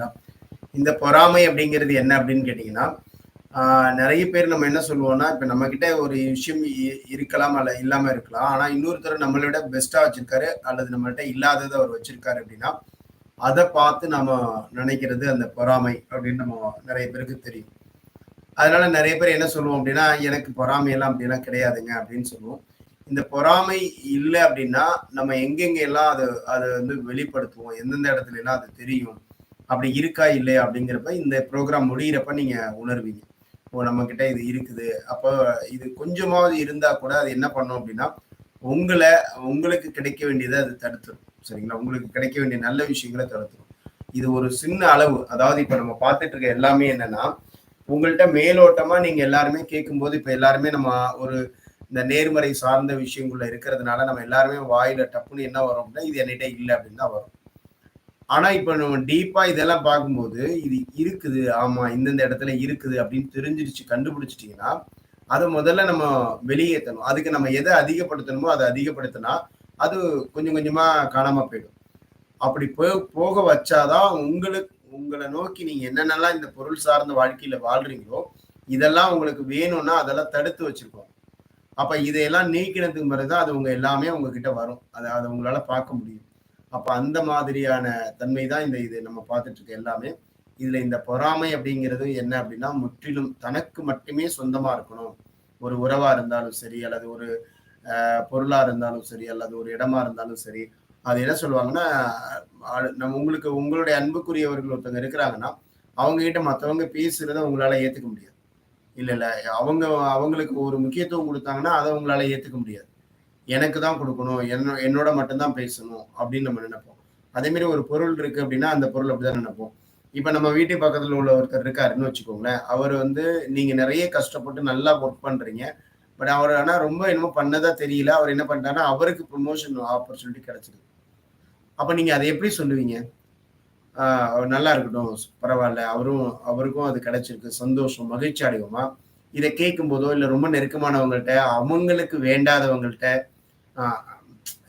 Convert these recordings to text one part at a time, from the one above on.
அப்படின்னா இந்த பொறாமை அப்படிங்கிறது என்ன அப்படின்னு கேட்டிங்கன்னா நிறைய பேர் நம்ம என்ன சொல்லுவோம்னா இப்போ நம்ம கிட்ட ஒரு விஷயம் இருக்கலாம் அல்ல இல்லாம இருக்கலாம். ஆனா இன்னொருத்தர் நம்மளை விட பெஸ்டா வச்சிருக்காரு அல்லது நம்மள்கிட்ட இல்லாததை அவர் வச்சிருக்காரு அப்படின்னா அதை பார்த்து நம்ம நினைக்கிறது அந்த பொறாமை அப்படின்னு நம்ம நிறைய பேருக்கு தெரியும். அதனால நிறைய பேர் என்ன சொல்லுவோம் அப்படின்னா எனக்கு பொறாமையெல்லாம் அப்படிலாம் கிடையாதுங்க அப்படின்னு சொல்லுவோம். இந்த பொறாமை இல்லை அப்படின்னா நம்ம எங்கெங்கெல்லாம் எல்லாம் அதை அதை வந்து வெளிப்படுத்துவோம் எந்தெந்த இடத்துல எல்லாம் அது தெரியும் அப்படி இருக்கா இல்லையா அப்படிங்கிறப்ப இந்த ப்ரோக்ராம் முடிகிறப்ப நீங்க உணர்வீங்க. ஓ நம்ம கிட்ட இது இருக்குது. அப்போ இது கொஞ்சமாவது இருந்தா கூட அது என்ன பண்ணும் அப்படின்னா உங்களை உங்களுக்கு கிடைக்க வேண்டியதை அது தடுத்துரும். சரிங்களா? உங்களுக்கு கிடைக்க வேண்டிய நல்ல விஷயங்களை தடுத்துரும். இது ஒரு சின்ன அளவு. அதாவது இப்ப நம்ம பார்த்துட்டு இருக்க எல்லாமே என்னன்னா உங்கள்கிட்ட மேலோட்டமா நீங்க எல்லாருமே கேட்கும்போது இப்ப எல்லாருமே நம்ம ஒரு இந்த நேர்மறை சார்ந்த விஷயங்கள்ல இருக்கிறதுனால நம்ம எல்லாருமே வாயில டப்புன்னு என்ன வரும் அப்படின்னா இது என்கிட்ட இல்லை அப்படின்னு தான் வரும். ஆனா இப்ப நம்ம டீப்பா இதெல்லாம் பார்க்கும்போது இது இருக்குது ஆமா இந்தந்த இடத்துல இருக்குது அப்படின்னு தெரிஞ்சிருச்சு கண்டுபிடிச்சிட்டீங்கன்னா அதை முதல்ல நம்ம வெளியேற்றணும். அதுக்கு நம்ம எதை அதிகப்படுத்தணுமோ அதை அதிகப்படுத்தினா அது கொஞ்சம் கொஞ்சமா காணாம போயிடும். அப்படி போ போக வச்சாதான் உங்களுக்கு உங்களை நோக்கி நீங்க என்னென்னலாம் இந்த பொருள் சார்ந்த வாழ்க்கையில வாழ்றீங்களோ இதெல்லாம் உங்களுக்கு வேணும்னா அதெல்லாம் தடுத்து வச்சிருக்கோம் அப்ப இதையெல்லாம் நீக்கினதுக்கு பிறகுதான் அது உங்க எல்லாமே உங்ககிட்ட வரும். அதை அதை உங்களால பார்க்க முடியும். அப்ப அந்த மாதிரியான தன்மை தான் இந்த இது நம்ம பார்த்துட்டு இருக்க எல்லாமே. இதுல இந்த பொறாமை அப்படிங்கிறது என்ன அப்படின்னா முற்றிலும் தனக்கு மட்டுமே சொந்தமா இருக்கணும். ஒரு உறவா இருந்தாலும் சரி அல்லது ஒரு பொருளா இருந்தாலும் சரி அல்லது ஒரு இடமா இருந்தாலும் சரி அது என்ன சொல்லுவாங்கன்னா நம்ம உங்களுக்கு உங்களுடைய அன்புக்குரியவர்கள் ஒருத்தவங்க இருக்கிறாங்கன்னா அவங்க கிட்ட மற்றவங்க பேசுறத உங்களால ஏத்துக்க முடியாது. இல்ல இல்ல அவங்க அவங்களுக்கு ஒரு முக்கியத்துவம் கொடுத்தாங்கன்னா அதை உங்களால ஏத்துக்க முடியாது. எனக்கு தான் கொடுக்கணும் என்ன என்னோட மட்டும்தான் பேசணும் அப்படின்னு நம்ம நினைப்போம். அதே மாதிரி ஒரு பொருள் இருக்கு அப்படின்னா அந்த பொருள் அப்படிதான் நினைப்போம். இப்ப நம்ம வீட்டு பக்கத்துல உள்ள ஒருத்தர் இருக்காருன்னு வச்சுக்கோங்களேன் அவர் வந்து நீங்க நிறைய கஷ்டப்பட்டு நல்லா ஒர்க் பண்றீங்க. பட் அவர் ஆனா ரொம்ப என்னமோ பண்ணதா தெரியல. அவர் என்ன பண்ணிட்டாருன்னா அவருக்கு ப்ரொமோஷன் ஆப்பர்ச்சுனிட்டி கிடைச்சிருக்கு அப்ப நீங்க அதை எப்படி சொல்லுவீங்க? நல்லா இருக்கட்டும் பரவாயில்ல. அவரும் அவருக்கும் அது கிடைச்சிருக்கு. சந்தோஷம் மகிழ்ச்சி அடைவோமா இதை கேட்கும் போதோ இல்லை ரொம்ப நெருக்கமானவங்கள்ட்ட அவங்களுக்கு வேண்டாதவங்கள்ட்ட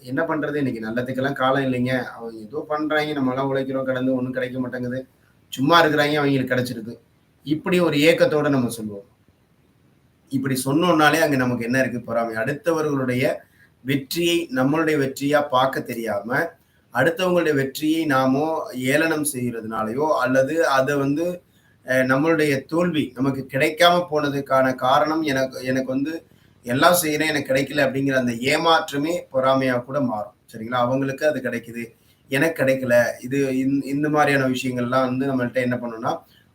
என்ன பண்றது? இன்னைக்கு நல்லதுக்கெல்லாம் காலம் இல்லைங்க. அவங்க ஏதோ பண்றாங்க. நம்ம எல்லாம் உழைக்கிறோம் கடந்து ஒன்றும் கிடைக்க மாட்டேங்குது. சும்மா இருக்கிறாங்க அவங்களுக்கு கிடைச்சிருக்கு இப்படி ஒரு ஏக்கத்தோட நம்ம சொல்லுவோம். இப்படி சொன்னோம்னாலே அங்க நமக்கு என்ன இருக்கு? பொறாமை. அடுத்தவர்களுடைய வெற்றியை நம்மளுடைய வெற்றியா பார்க்க தெரியாம அடுத்தவங்களுடைய வெற்றியை நாமோ ஏளனம் செய்யறதுனாலயோ அல்லது அதை வந்து நம்மளுடைய தோல்வி நமக்கு கிடைக்காம போனதுக்கான காரணம் எனக்கு எனக்கு வந்து எல்லாம் செய்யறேன் எனக்கு கிடைக்கல அப்படிங்கிற அந்த ஏமாற்றமே பொறாமையா கூட மாறும். சரிங்களா? அவங்களுக்கு அது கிடைக்குது எனக்கு கிடைக்கல. இது இந்த மாதிரியான விஷயங்கள்லாம் வந்து நம்மள்கிட்ட என்ன பண்ணணும்னா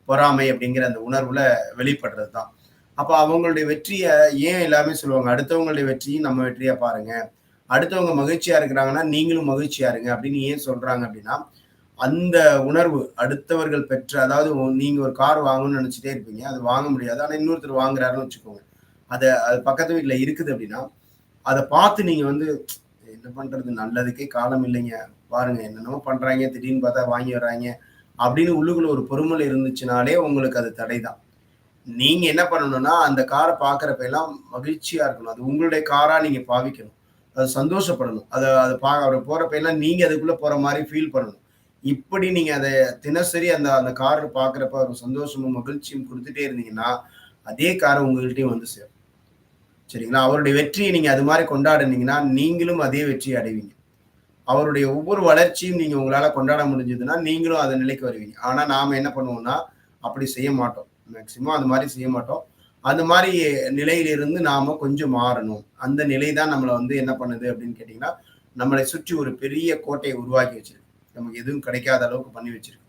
பொறாமை அப்படிங்கிற அந்த உணர்வுல வெளிப்படுறது தான் அப்போ அவங்களுடைய வெற்றியை ஏன் எல்லாமே சொல்லுவாங்க? அடுத்தவங்களுடைய வெற்றியும் நம்ம வெற்றியா பாருங்க. அடுத்தவங்க மகிழ்ச்சியா இருக்கிறாங்கன்னா நீங்களும் மகிழ்ச்சியா இருங்க அப்படின்னு ஏன் சொல்றாங்க அப்படின்னா அந்த உணர்வு அடுத்தவர்கள் பெற்ற அதாவது நீங்க ஒரு கார் வாங்கணும்னு நினைச்சிட்டே இருப்பீங்க. அது வாங்க முடியாது. ஆனா இன்னொருத்தர் வாங்குறாருன்னு வச்சுக்கோங்க. அதை அது பக்கத்து வீட்டில் இருக்குது அப்படின்னா அதை பார்த்து நீங்கள் வந்து என்ன பண்ணுறது நல்லதுக்கே காலம் இல்லைங்க. பாருங்க என்னென்னமோ பண்ணுறாங்க திடீர்னு பார்த்தா வாங்கி வர்றாங்க அப்படின்னு உள்ளுக்குள்ள ஒரு பொறுமல் இருந்துச்சுனாலே உங்களுக்கு அது தடை தான் நீங்கள் என்ன பண்ணணும்னா அந்த காரை பார்க்குறப்ப எல்லாம் மகிழ்ச்சியாக இருக்கணும். அது உங்களுடைய காராக நீங்கள் பாவிக்கணும். அது சந்தோஷப்படணும். அதை அதை பா அவர் போகிறப்ப எல்லாம் நீங்கள் அதுக்குள்ளே போகிற மாதிரி ஃபீல் பண்ணணும். இப்படி நீங்கள் அதை தினசரி அந்த அந்த கார் பார்க்குறப்ப ஒரு சந்தோஷமும் மகிழ்ச்சியும் கொடுத்துட்டே இருந்தீங்கன்னா அதே காரை உங்கள்கிட்டயும் வந்து சேரும். சரிங்களா? அவருடைய வெற்றியை நீங்க அது மாதிரி கொண்டாடுனீங்கன்னா நீங்களும் அதே வெற்றியை அடைவீங்க. அவருடைய ஒவ்வொரு வளர்ச்சியும் நீங்க உங்களால கொண்டாட முடிஞ்சதுன்னா நீங்களும் அந்த நிலைக்கு வருவீங்க. ஆனா நாம என்ன பண்ணுவோம்னா அப்படி செய்ய மாட்டோம். மேக்சிமம் அது மாதிரி செய்ய மாட்டோம். அந்த மாதிரி நிலையிலிருந்து நாம கொஞ்சம் மாறணும். அந்த நிலை தான் நம்மளை வந்து என்ன பண்ணுது அப்படின்னு கேட்டீங்கன்னா நம்மளை சுற்றி ஒரு பெரிய கோட்டையை உருவாக்கி வச்சிருக்கு. நமக்கு எதுவும் கிடைக்காத அளவுக்கு பண்ணி வச்சிருக்கு.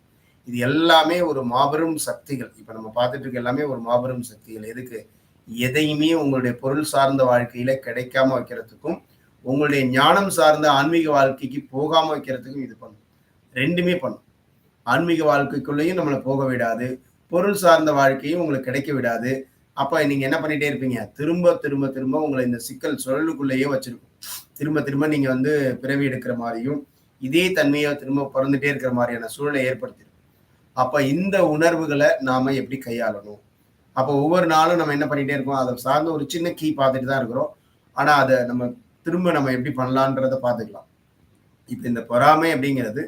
இது எல்லாமே ஒரு மாபெரும் சக்திகள். இப்ப நம்ம பார்த்துட்டு இருக்க எல்லாமே ஒரு மாபெரும் சக்திகள். எதுக்கு? எதையுமே உங்களுடைய பொருள் சார்ந்த வாழ்க்கையில கிடைக்காம வைக்கிறதுக்கும் உங்களுடைய ஞானம் சார்ந்த ஆன்மீக வாழ்க்கைக்கு போகாம வைக்கிறதுக்கும் இது பண்ணும். ரெண்டுமே பண்ணும். ஆன்மீக வாழ்க்கைக்குள்ளேயும் நம்மளை போக விடாது. பொருள் சார்ந்த வாழ்க்கையும் உங்களுக்கு கிடைக்க விடாது. அப்ப நீங்க என்ன பண்ணிட்டே இருப்பீங்க? திரும்ப திரும்ப திரும்ப உங்களை இந்த சிக்கல் சுழலுக்குள்ளேயே வச்சிருக்கும். திரும்ப திரும்ப நீங்க வந்து பிறவி எடுக்கிற மாதிரியும் இதே தன்மையை திரும்ப பிறந்துட்டே இருக்கிற மாதிரியான சூழலை ஏற்படுத்திடும். அப்ப இந்த உணர்வுகளை நாம எப்படி கையாளணும்? அப்போ ஒவ்வொரு நாளும் நம்ம என்ன பண்ணிட்டே இருக்கோம்? அதை சார்ந்த ஒரு சின்ன கீ பார்த்துட்டு தான் இருக்கிறோம். ஆனா அதை நம்ம திரும்ப நம்ம எப்படி பண்ணலான்றத பார்த்துக்கலாம். இப்போ இந்த பொறாமை அப்படிங்கிறது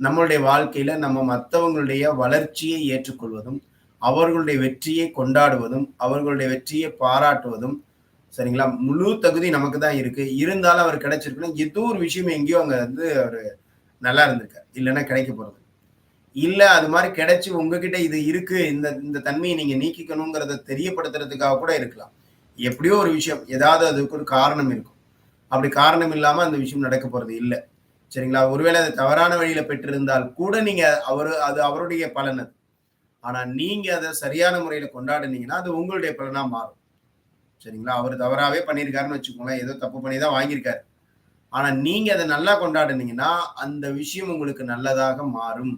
நம்மளுடைய வாழ்க்கையில நம்ம மற்றவங்களுடைய வளர்ச்சியை ஏற்றுக்கொள்வதும் அவர்களுடைய வெற்றியை கொண்டாடுவதும் அவர்களுடைய வெற்றியை பாராட்டுவதும் சரிங்களா? முழு தகுதி நமக்கு தான் இருக்கு. இருந்தாலும் அவர் கிடைச்சிருக்குன்னா ஏதோ ஒரு விஷயம் எங்கேயோ அங்க வந்து அவர் நல்லா இருந்திருக்கார். இல்லைன்னா கிடைக்க போறது இல்ல அது மாதிரி கிடைச்சு உங்ககிட்ட இது இருக்கு இந்த இந்த தன்மையை நீங்க நீக்கிக்கணுங்கிறத தெரியப்படுத்துறதுக்காக கூட இருக்கலாம். எப்படியோ ஒரு விஷயம் ஏதாவது அதுக்கு ஒரு காரணம் இருக்கும். அப்படி காரணம் இல்லாம அந்த விஷயம் நடக்க போறது இல்லை. சரிங்களா? ஒருவேளை அது தவறான வழியில பெற்றிருந்தால் கூட நீங்க அவரு அது அவருடைய பலன் அது. ஆனா நீங்க அதை சரியான முறையில கொண்டாடுனீங்கன்னா அது உங்களுடைய பலனா மாறும். சரிங்களா? அவர் தவறாவே பண்ணியிருக்காருன்னு வச்சுக்கோங்களேன். ஏதோ தப்பு பண்ணி தான் வாங்கியிருக்காரு. ஆனா நீங்க அதை நல்லா கொண்டாடுனீங்கன்னா அந்த விஷயம் உங்களுக்கு நல்லதாக மாறும்.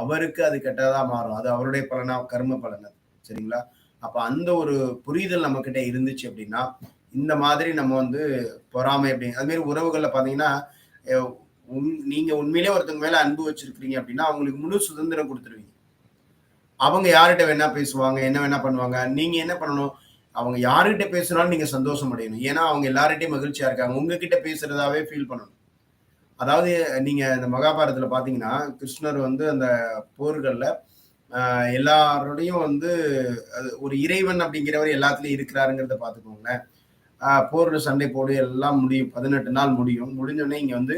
அவருக்கு அது கெட்டதா மாறும். அது அவருடைய பலனா கர்ம பலன் அது. சரிங்களா? அப்ப அந்த ஒரு புரிதல் நம்ம கிட்ட இருந்துச்சு அப்படின்னா இந்த மாதிரி நம்ம வந்து பொறாமை அப்படி அது மாதிரி உறவுகள்ல பாத்தீங்கன்னா நீங்க உண்மையிலே ஒருத்தங்க மேல அன்பு வச்சிருக்கிறீங்க அப்படின்னா அவங்களுக்கு முழு சுதந்திரம் கொடுத்துருவீங்க. அவங்க யார்கிட்ட வேணா பேசுவாங்க என்ன வேணா பண்ணுவாங்க நீங்க என்ன பண்ணணும்? அவங்க யாருகிட்ட பேசுனாலும் நீங்க சந்தோஷம் அடையணும். ஏன்னா அவங்க எல்லார்கிட்டையும் மகிழ்ச்சியா இருக்காங்க. உங்ககிட்ட பேசுறதாவே ஃபீல் பண்ணணும். அதாவது நீங்க இந்த மகாபாரதத்துல பாத்தீங்கன்னா கிருஷ்ணர் வந்து அந்த போர்கள்ல எல்லாரோடையும் வந்து ஒரு இறைவன் அப்படிங்கிறவர் எல்லாத்துலயும் இருக்கிறாருங்கிறத பாத்துக்கோங்களேன். போர்ல சண்டை போடு எல்லாம் முடியும். பதினெட்டு நாள் முடியும். முடிஞ்சோடனே இங்க வந்து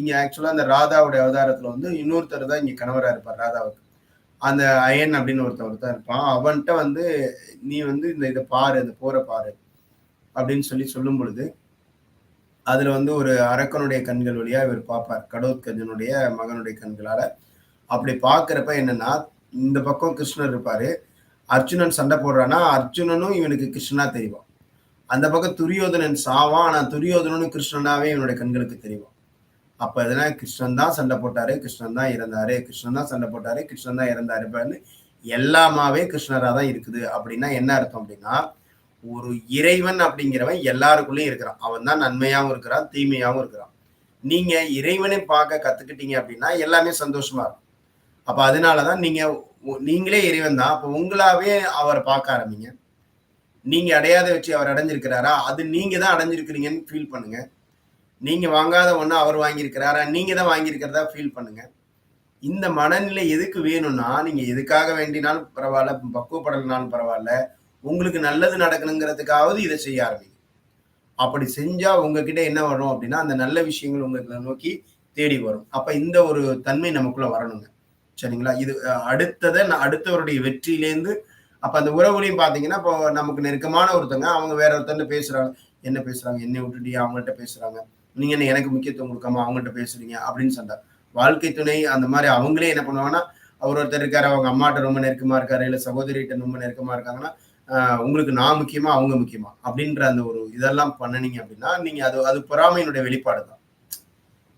இங்க ஆக்சுவலா அந்த ராதாவுடைய அவதாரத்துல வந்து இன்னொருத்தர் தான் இங்க கணவரா இருப்பார் ராதாவுக்கு. அந்த அயன் அப்படின்னு ஒருத்தவர் தான் இருப்பான். அவன்கிட்ட வந்து நீ வந்து இந்த இதை பாரு இந்த போரை பாரு. அப்படின்னு சொல்லி சொல்லும் பொழுது அதுல வந்து ஒரு அரக்கனுடைய கண்கள் வழியா இவர் பார்ப்பார். கடோத்கஜனுடைய மகனுடைய கண்களால. அப்படி பாக்குறப்ப என்னன்னா இந்த பக்கம் கிருஷ்ணர் இருப்பாரு. அர்ஜுனன் சண்டை போடுறான்னா அர்ஜுனனும் இவனுக்கு கிருஷ்ணனா தெரியும் அந்த பக்கம் துரியோதனன் சாவான். ஆனா துரியோதனனும் கிருஷ்ணனாவே இவனுடைய கண்களுக்கு தெரியும் அப்ப எதனா கிருஷ்ணன் தான் சண்டை போட்டாரு கிருஷ்ணன் தான் இறந்தாரு கிருஷ்ணன் தான் சண்டை போட்டாரு கிருஷ்ணன் தான் இறந்தாரு எல்லாமாவே கிருஷ்ணரா தான் இருக்குது. அப்படின்னா என்ன அர்த்தம் அப்படின்னா ஒரு இறைவன் அப்படிங்கிறவன் எல்லாருக்குள்ளயும் இருக்கிறான். அவன் தான் நன்மையாகவும் இருக்கிறான் தீமையாகவும் இருக்கிறான். நீங்க இறைவனை பார்க்க கத்துக்கிட்டீங்க அப்படின்னா எல்லாமே சந்தோஷமா இருக்கும். அப்ப அதனாலதான் நீங்க நீங்களே இறைவன் தான். அப்ப உங்களாவே அவரை பார்க்க ஆரம்பிங்க. நீங்க அடையாத வச்சு அவர் அடைஞ்சிருக்கிறாரா? அது நீங்க தான் அடைஞ்சிருக்கிறீங்கன்னு ஃபீல் பண்ணுங்க. நீங்க வாங்காத ஒண்ணு அவர் வாங்கியிருக்கிறாரா? நீங்க தான் வாங்கியிருக்கிறதா ஃபீல் பண்ணுங்க. இந்த மனநிலை எதுக்கு வேணும்னா நீங்க எதுக்காக வேண்டினாலும் பரவாயில்ல பக்குவப்படலனாலும் பரவாயில்ல உங்களுக்கு நல்லது நடக்கணுங்கிறதுக்காவது இதை செய்ய ஆரம்பிங்க. அப்படி செஞ்சா உங்ககிட்ட என்ன வரும் அப்படின்னா அந்த நல்ல விஷயங்கள் உங்களுக்கு நோக்கி தேடி வரும். அப்ப இந்த ஒரு தன்மை நமக்குள்ள வரணுங்க. சரிங்களா? இது அடுத்ததை அடுத்தவருடைய வெற்றியிலேருந்து அப்ப அந்த உறவுலையும் பாத்தீங்கன்னா இப்போ நமக்கு நெருக்கமான ஒருத்தங்க அவங்க வேற ஒருத்தர் பேசுறாங்க. என்ன பேசுறாங்க? என்னை விட்டுட்டியா அவங்கள்ட்ட பேசுறாங்க? நீங்க என்ன எனக்கு முக்கியத்துவம் கொடுக்காம அவங்கள்ட்ட பேசுறீங்க? அப்படின்னு சொன்னார் வாழ்க்கை துணை அந்த மாதிரி அவங்களே என்ன பண்ணுவாங்கன்னா அவர் ஒருத்தர் இருக்காரு அவங்க அம்மாட்ட ரொம்ப நெருக்கமா இருக்காரு இல்ல சகோதரிகிட்ட ரொம்ப நெருக்கமா இருக்காங்கன்னா உங்களுக்கு நான் முக்கியமா அவங்க முக்கியமா? அப்படின்ற அந்த ஒரு இதெல்லாம் பண்ணனீங்க அப்படின்னா நீங்க அது அது பொறாமையினுடைய வெளிப்பாடு தான்.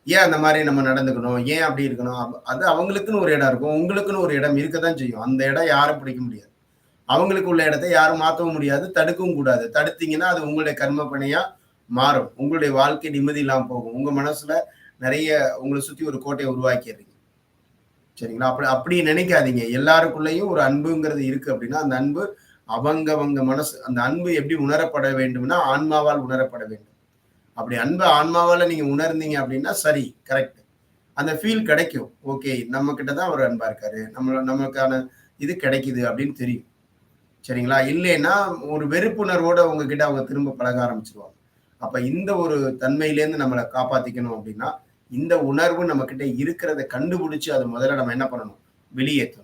ஏன் அந்த மாதிரி நம்ம நடந்துக்கணும்? ஏன் அப்படி இருக்கணும்? அது அவங்களுக்குன்னு ஒரு இடம் இருக்கும். உங்களுக்குன்னு ஒரு இடம் இருக்க தான் செய்யும். அந்த இடம் யாரும் பிடிக்க முடியாது. அவங்களுக்கு உள்ள இடத்த யாரும் மாற்றவும் முடியாது. தடுக்கவும் கூடாது. தடுத்தீங்கன்னா அது உங்களுடைய கர்ம பணியா மாறும். உங்களுடைய வாழ்க்கை நிம்மதி இல்லாமல் போகும். உங்க மனசுல நிறைய உங்களை சுத்தி ஒரு கோட்டையை உருவாக்கிடுறீங்க. சரிங்களா? அப்படி அப்படி நினைக்காதீங்க. எல்லாருக்குள்ளேயும் ஒரு அன்புங்கிறது இருக்கு அப்படின்னா அந்த அன்பு அவங்க அவங்க மனசு அந்த அன்பு எப்படி உணரப்பட வேண்டும்னா ஆன்மாவால் உணரப்பட வேண்டும். அப்படி அன்பு ஆன்மாவால் நீங்கள் உணர்ந்தீங்க அப்படின்னா சரி கரெக்ட் அந்த ஃபீல் கிடைக்கும். ஓகே நம்ம கிட்ட தான் அவர் அன்பா இருக்காரு. நம்ம நமக்கான இது கிடைக்குது அப்படின்னு தெரியும். சரிங்களா? இல்லைன்னா ஒரு வெறுப்புணர்வோட உங்ககிட்ட அவங்க திரும்ப பழக ஆரம்பிச்சிருவாங்க. அப்ப இந்த ஒரு தன்மையிலேருந்து நம்மளை காப்பாத்திக்கணும் அப்படின்னா இந்த உணர்வு நம்ம கிட்ட இருக்கிறத கண்டுபிடிச்சு அதை முதல்ல நம்ம என்ன பண்ணணும்? வெளியேற்றணும்.